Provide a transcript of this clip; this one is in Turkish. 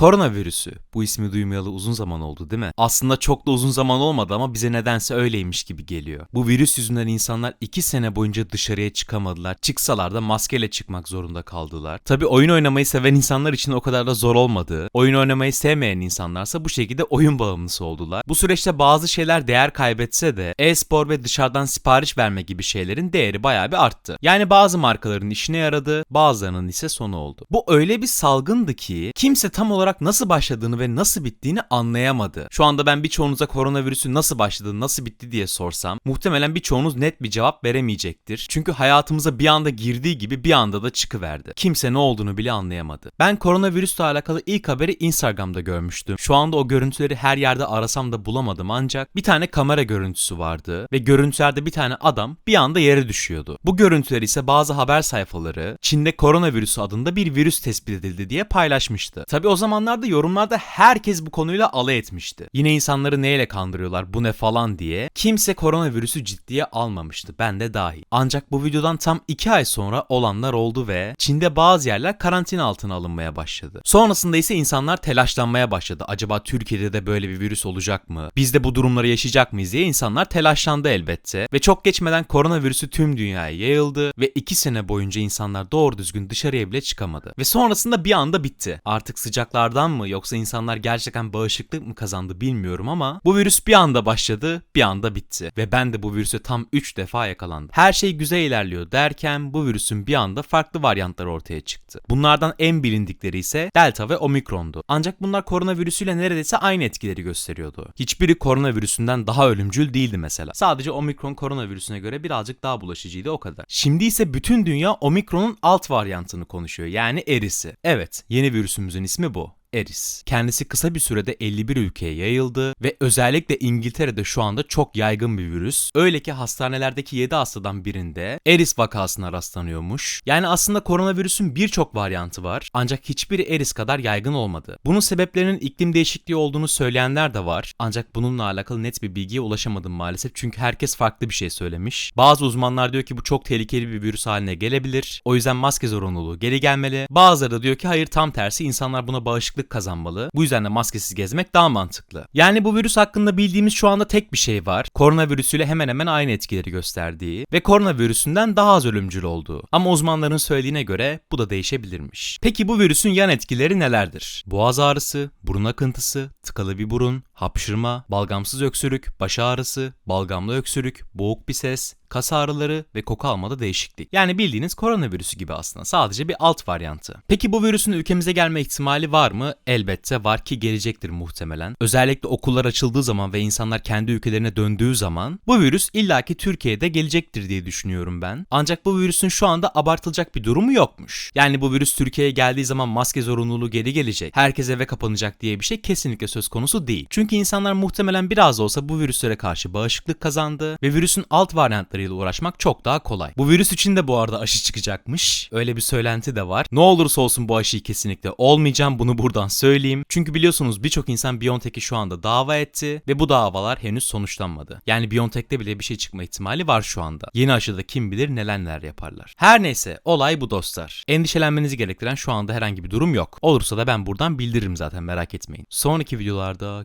Koronavirüsü. Bu ismi duymayalı uzun zaman oldu değil mi? Aslında çok da uzun zaman olmadı ama bize nedense öyleymiş gibi geliyor. Bu virüs yüzünden insanlar 2 sene boyunca dışarıya çıkamadılar. Çıksalar da maskeyle çıkmak zorunda kaldılar. Tabi oyun oynamayı seven insanlar için o kadar da zor olmadı. Oyun oynamayı sevmeyen insanlarsa bu şekilde oyun bağımlısı oldular. Bu süreçte bazı şeyler değer kaybetse de e-spor ve dışarıdan sipariş verme gibi şeylerin değeri bayağı bir arttı. Yani bazı markaların işine yaradı, bazılarının ise sonu oldu. Bu öyle bir salgındı ki kimse tam olarak nasıl başladığını ve nasıl bittiğini anlayamadı. Şu anda ben birçoğunuza koronavirüsün nasıl başladı, nasıl bitti diye sorsam muhtemelen birçoğunuz net bir cevap veremeyecektir. Çünkü hayatımıza bir anda girdiği gibi bir anda da çıkıverdi. Kimse ne olduğunu bile anlayamadı. Ben koronavirüsle alakalı ilk haberi Instagram'da görmüştüm. Şu anda o görüntüleri her yerde arasam da bulamadım ancak bir tane kamera görüntüsü vardı ve görüntülerde bir tane adam bir anda yere düşüyordu. Bu görüntüler ise bazı haber sayfaları Çin'de koronavirüsü adında bir virüs tespit edildi diye paylaşmıştı. Tabi o zamanlarda yorumlarda herkes bu konuyla alay etmişti. Yine insanları neyle kandırıyorlar bu ne falan diye kimse koronavirüsü ciddiye almamıştı ben de dahil. Ancak bu videodan tam 2 ay sonra olanlar oldu ve Çin'de bazı yerler karantina altına alınmaya başladı. Sonrasında ise insanlar telaşlanmaya başladı. Acaba Türkiye'de de böyle bir virüs olacak mı? Biz de bu durumları yaşayacak mıyız diye insanlar telaşlandı elbette. Ve çok geçmeden koronavirüsü tüm dünyaya yayıldı ve 2 sene boyunca insanlar doğru düzgün dışarıya bile çıkamadı. Ve sonrasında bir anda bitti. Artık sıcaklardan mı yoksa insanlar gerçekten bağışıklık mı kazandı bilmiyorum ama bu virüs bir anda başladı, bir anda bitti. Ve ben de bu virüse tam 3 defa yakalandım. Her şey güzel ilerliyor derken bu virüsün bir anda farklı varyantları ortaya çıktı. Bunlardan en bilindikleri ise Delta ve Omikron'du. Ancak bunlar koronavirüsüyle neredeyse aynı etkileri gösteriyordu. Hiçbiri koronavirüsünden daha ölümcül değildi mesela. Sadece Omikron koronavirüsüne göre birazcık daha bulaşıcıydı o kadar. Şimdi ise bütün dünya Omikron'un alt varyantını konuşuyor yani erisi. Evet yeni virüsümüzün ismi bu. Eris. Kendisi kısa bir sürede 51 ülkeye yayıldı ve özellikle İngiltere'de şu anda çok yaygın bir virüs. Öyle ki hastanelerdeki 7 hastadan birinde Eris vakasına rastlanıyormuş. Yani aslında koronavirüsün birçok varyantı var ancak hiçbiri Eris kadar yaygın olmadı. Bunun sebeplerinin iklim değişikliği olduğunu söyleyenler de var. Ancak bununla alakalı net bir bilgiye ulaşamadım maalesef çünkü herkes farklı bir şey söylemiş. Bazı uzmanlar diyor ki bu çok tehlikeli bir virüs haline gelebilir. O yüzden maske zorunluluğu geri gelmeli. Bazıları da diyor ki hayır tam tersi insanlar buna bağışıklık kazanmalı. Bu yüzden de maskesiz gezmek daha mantıklı. Yani bu virüs hakkında bildiğimiz şu anda tek bir şey var. Koronavirüsüyle hemen hemen aynı etkileri gösterdiği ve koronavirüsünden daha az ölümcül olduğu. Ama uzmanların söylediğine göre bu da değişebilirmiş. Peki bu virüsün yan etkileri nelerdir? Boğaz ağrısı, burun akıntısı, tıkalı bir burun, hapşırma, balgamsız öksürük, baş ağrısı, balgamlı öksürük, boğuk bir ses, kas ağrıları ve koku almada değişiklik. Yani bildiğiniz koronavirüsü gibi aslında. Sadece bir alt varyantı. Peki bu virüsün ülkemize gelme ihtimali var mı? Elbette var ki gelecektir muhtemelen. Özellikle okullar açıldığı zaman ve insanlar kendi ülkelerine döndüğü zaman bu virüs illaki Türkiye'de gelecektir diye düşünüyorum ben. Ancak bu virüsün şu anda abartılacak bir durumu yokmuş. Yani bu virüs Türkiye'ye geldiği zaman maske zorunluluğu geri gelecek. Herkes eve kapanacak diye bir şey kesinlikle söz konusu değil. Çünkü insanlar muhtemelen biraz da olsa bu virüslere karşı bağışıklık kazandı ve virüsün alt varyantları ile uğraşmak çok daha kolay. Bu virüs için de bu arada aşı çıkacakmış. Öyle bir söylenti de var. Ne olursa olsun bu aşıyı kesinlikle olmayacağım. Bunu buradan söyleyeyim. Çünkü biliyorsunuz birçok insan BioNTech'i şu anda dava etti ve bu davalar henüz sonuçlanmadı. Yani BioNTech'te bile bir şey çıkma ihtimali var şu anda. Yeni aşıda kim bilir neler neler yaparlar. Her neyse olay bu dostlar. Endişelenmenizi gerektiren şu anda herhangi bir durum yok. Olursa da ben buradan bildiririm zaten merak etmeyin. Sonraki videolarda